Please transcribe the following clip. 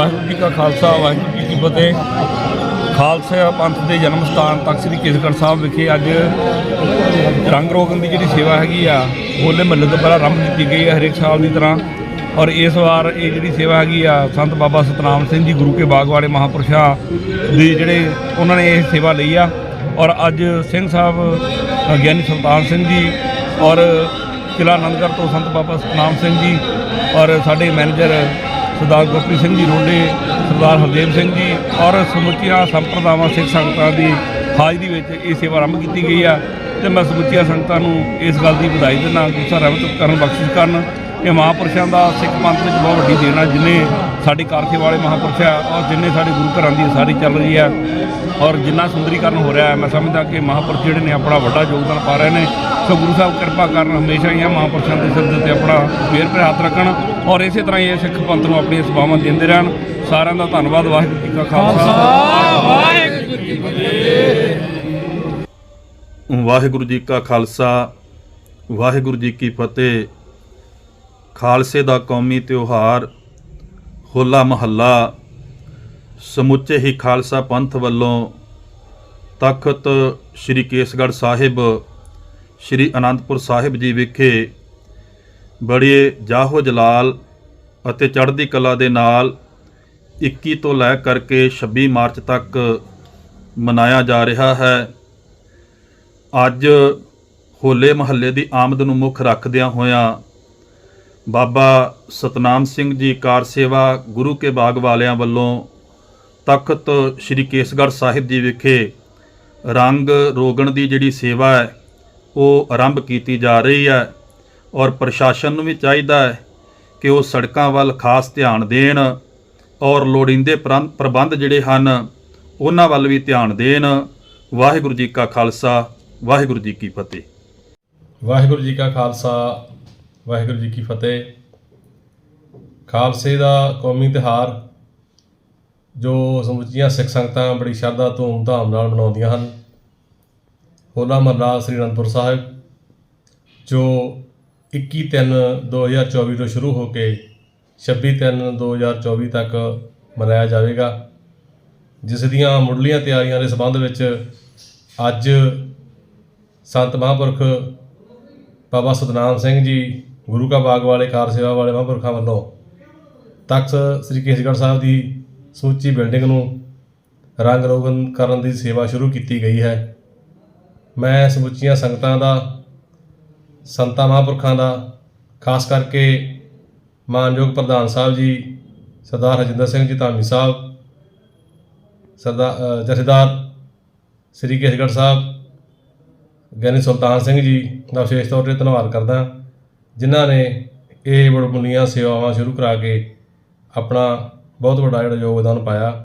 ਵਾਹਿਗੁਰੂ ਜੀ ਕਾ ਖਾਲਸਾ, ਵਾਹਿਗੁਰੂ ਜੀ ਕੀ ਫਤਿਹ। ਖਾਲਸਾ ਪੰਥ ਦੇ ਜਨਮ ਸਥਾਨ ਤਖਤ ਸ੍ਰੀ ਕੇਸਗੜ੍ਹ ਸਾਹਿਬ ਵਿਖੇ ਅੱਜ ਰੰਗ ਰੋਗਨ ਦੀ ਜਿਹੜੀ ਸੇਵਾ ਹੈਗੀ ਆ, ਹੋਲੇ ਮਹੱਲੇ ਤੋਂ ਪਹਿਲਾਂ ਆਰੰਭ ਕੀਤੀ ਗਈ ਹੈ ਹਰੇਕ ਸਾਲ ਦੀ ਤਰ੍ਹਾਂ। ਔਰ ਇਸ ਵਾਰ ਇਹ ਜਿਹੜੀ ਸੇਵਾ ਹੈਗੀ ਆ, ਸੰਤ ਬਾਬਾ ਸਤਨਾਮ ਸਿੰਘ ਜੀ ਗੁਰੂ ਕੇ ਬਾਗ ਵਾਲੇ ਮਹਾਪੁਰਸ਼ਾਂ ਦੇ ਜਿਹੜੇ ਉਹਨਾਂ ਨੇ ਇਹ ਸੇਵਾ ਲਈ ਆ। ਔਰ ਅੱਜ ਸਿੰਘ ਸਾਹਿਬ, ਗਿਆਨੀ ਸੁਲਤਾਨ ਸਿੰਘ ਜੀ ਔਰ ਕਿਲਾ ਆਨੰਦਗੜ੍ਹ ਤੋਂ ਸੰਤ ਬਾਬਾ ਸਤਨਾਮ ਸਿੰਘ ਜੀ ਔਰ ਸਾਡੇ ਮੈਨੇਜਰ ਸਰਦਾਰ ਗੁਰਪ੍ਰੀਤ ਸਿੰਘ ਜੀ ਰੋਡੇ, ਸਰਦਾਰ ਹਰਦੇਵ ਸਿੰਘ ਜੀ ਔਰ ਸਮੁੱਚੀਆਂ ਸੰਪਰਦਾਵਾਂ, ਸਿੱਖ ਸੰਗਤਾਂ ਦੀ ਹਾਜ਼ਰੀ ਵਿੱਚ ਇਹ ਸੇਵਾ ਆਰੰਭ ਕੀਤੀ ਗਈ ਆ ਤੇ ਮੈਂ ਸਮੁੱਚੀਆਂ ਸੰਗਤਾਂ ਨੂੰ ਇਸ ਗੱਲ ਦੀ ਵਧਾਈ ਦਿੰਦਾ ਗੁੱਸਾ ਰਹਿਮਤ ਕਰਨ, ਬਖਸ਼ਿਸ਼ ਕਰਨ ਇਹ ਮਹਾਂਪੁਰਸ਼ਾਂ ਦਾ ਸਿੱਖ ਪੰਥ ਵਿੱਚ ਬਹੁਤ ਵੱਡੀ ਦੇਣ ਆ, ਜਿਨੇ ਸਾਡੀ ਕਾਰਖੇ ਵਾਲੇ ਮਹਾਂਪੁਰਸ਼ ਆ ਔਰ ਜਿੰਨੇ ਸਾਡੇ ਗੁਰੂ ਘਰਾਂ ਦੀ ਸਾਰੀ ਚੱਲ ਰਹੀ ਹੈ ਔਰ ਜਿੰਨਾ ਸੁੰਦਰੀਕਰਨ ਹੋ ਰਿਹਾ ਹੈ, ਮੈਂ ਸਮਝਦਾ ਕਿ ਮਹਾਂਪੁਰਸ਼ ਜਿਹੜੇ ਨੇ ਆਪਣਾ ਵੱਡਾ ਯੋਗਦਾਨ ਪਾ ਰਹੇ ਨੇ। ਸੋ ਗੁਰੂ ਸਾਹਿਬ ਕਿਰਪਾ ਕਰਨ ਹਮੇਸ਼ਾ ਹੀ ਆ ਮਹਾਂਪੁਰਸ਼ਾਂ ਦੇ ਸਿਰ ਦੇ ਉੱਤੇ ਆਪਣਾ ਫੇਰ ਭਰੇ ਹੱਥ ਰੱਖਣ ਔਰ ਇਸੇ ਤਰ੍ਹਾਂ ਹੀ ਇਹ ਸਿੱਖ ਪੰਥ ਨੂੰ ਆਪਣੀਆਂ ਸੇਵਾਵਾਂ ਦਿੰਦੇ ਰਹਿਣ। ਸਾਰਿਆਂ ਦਾ ਧੰਨਵਾਦ, ਵਾਹਿਗੁਰੂ ਜੀ ਕਾ ਖਾਲਸਾ। ਵਾਹਿਗੁਰੂ ਜੀ ਕਾ ਖਾਲਸਾ, ਵਾਹਿਗੁਰੂ ਜੀ ਕੀ ਫਤਿਹ। ਖਾਲਸੇ ਦਾ ਕੌਮੀ ਤਿਉਹਾਰ ਹੋਲਾ ਮਹੱਲਾ, ਸਮੁੱਚੇ ਹੀ ਖਾਲਸਾ ਪੰਥ ਵੱਲੋਂ ਤਖਤ ਸ੍ਰੀ ਕੇਸਗੜ੍ਹ ਸਾਹਿਬ, ਸ੍ਰੀ ਅਨੰਦਪੁਰ ਸਾਹਿਬ ਜੀ ਵਿਖੇ ਬੜੇ ਜਾਹੋ ਜਲਾਲ ਅਤੇ ਚੜ੍ਹਦੀ ਕਲਾ ਦੇ ਨਾਲ 21 ਤੋਂ ਲੈ ਕਰਕੇ 26 ਮਾਰਚ ਤੱਕ ਮਨਾਇਆ ਜਾ ਰਿਹਾ ਹੈ। ਅੱਜ ਹੋਲੇ ਮਹੱਲੇ ਦੀ ਆਮਦ ਨੂੰ ਮੁੱਖ ਰੱਖਦਿਆਂ ਹੋਇਆਂ ਬਾਬਾ ਸਤਨਾਮ ਸਿੰਘ ਜੀ ਕਾਰ ਸੇਵਾ ਗੁਰੂ ਕੇ ਬਾਗ ਵਾਲਿਆਂ ਵੱਲੋਂ ਤਖਤ ਸ੍ਰੀ ਕੇਸਗੜ੍ਹ ਸਾਹਿਬ ਜੀ ਵਿਖੇ ਰੰਗ ਰੋਗਣ ਦੀ ਜਿਹੜੀ ਸੇਵਾ ਹੈ, ਉਹ ਆਰੰਭ ਕੀਤੀ ਜਾ ਰਹੀ ਹੈ ਔਰ ਪ੍ਰਸ਼ਾਸਨ ਨੂੰ ਵੀ ਚਾਹੀਦਾ ਹੈ ਕਿ ਉਹ ਸੜਕਾਂ ਵੱਲ ਖਾਸ ਧਿਆਨ ਦੇਣ ਔਰ ਲੋੜੀਂਦੇ ਪ੍ਰੰ- ਪ੍ਰਬੰਧ ਜਿਹੜੇ ਹਨ, ਉਹਨਾਂ ਵੱਲ ਵੀ ਧਿਆਨ ਦੇਣ। ਵਾਹਿਗੁਰੂ ਜੀ ਕਾ ਖਾਲਸਾ, ਵਾਹਿਗੁਰੂ ਜੀ ਕੀ ਫਤਿਹ। ਵਾਹਿਗੁਰੂ ਜੀ ਕਾ ਖਾਲਸਾ ਵਾਹਿਗੁਰੂ ਜੀ ਕੀ ਫਤਿਹ। ਖਾਲਸੇ ਦਾ ਕੌਮੀ ਤਿਉਹਾਰ, ਜੋ ਸਮੁੱਚੀਆਂ ਸਿੱਖ ਸੰਗਤਾਂ ਬੜੀ ਸ਼ਰਧਾ, ਧੂਮ-ਧਾਮ ਨਾਲ ਮਨਾਉਂਦੀਆਂ ਹਨ। ਹੋਲਾ ਮਹੱਲਾ ਸ੍ਰੀ ਅਨੰਦਪੁਰ ਸਾਹਿਬ, ਜੋ 21/3/2024 ਤੋਂ ਸ਼ੁਰੂ ਹੋ ਕੇ 26/3/2024 ਤੱਕ ਮਨਾਇਆ ਜਾਵੇਗਾ। ਜਿਸ ਦੀਆਂ ਮੁੱਢਲੀਆਂ ਤਿਆਰੀਆਂ ਦੇ ਸੰਬੰਧ ਵਿੱਚ ਅੱਜ ਸੰਤ ਮਹਾਂਪੁਰਖ ਬਾਬਾ ਸਤਨਾਮ ਸਿੰਘ ਜੀ ਗੁਰੂ ਕਾ ਬਾਗ ਵਾਲੇ, ਕਾਰ ਸੇਵਾ ਵਾਲੇ ਮਹਾਂਪੁਰਖਾਂ ਵੱਲੋਂ ਤਖਤ ਸ੍ਰੀ ਕੇਸਗੜ੍ਹ ਸਾਹਿਬ ਦੀ ਸਮੁੱਚੀ ਬਿਲਡਿੰਗ ਨੂੰ ਰੰਗ ਰੋਗਨ ਕਰਨ ਦੀ ਸੇਵਾ ਸ਼ੁਰੂ ਕੀਤੀ ਗਈ ਹੈ। ਮੈਂ ਸਮੁੱਚੀਆਂ ਸੰਗਤਾਂ ਦਾ, ਸੰਤਾਂ ਮਹਾਂਪੁਰਖਾਂ ਦਾ, ਖਾਸ ਕਰਕੇ ਮਾਨਯੋਗ ਪ੍ਰਧਾਨ ਸਾਹਿਬ ਜੀ, ਸਰਦਾਰ ਹਰਜਿੰਦਰ ਸਿੰਘ ਜੀ ਧਾਮੀ ਸਾਹਿਬ ਸਰਦਾਰ ਜਥੇਦਾਰ ਸ੍ਰੀ ਕੇਸਗੜ੍ਹ ਸਾਹਿਬ, ਗਿਆਨੀ ਸੁਲਤਾਨ ਸਿੰਘ ਜੀ ਦਾ ਵਿਸ਼ੇਸ਼ ਤੌਰ ਤੇ ਧੰਨਵਾਦ ਕਰਦਾ। ਜਿਨ੍ਹਾਂ ਨੇ ਇਹ ਬੜਬੁੱਲੀਆਂ ਸੇਵਾਵਾਂ ਸ਼ੁਰੂ ਕਰਾ ਕੇ ਆਪਣਾ ਬਹੁਤ ਵੱਡਾ ਜਿਹੜਾ ਯੋਗਦਾਨ ਪਾਇਆ।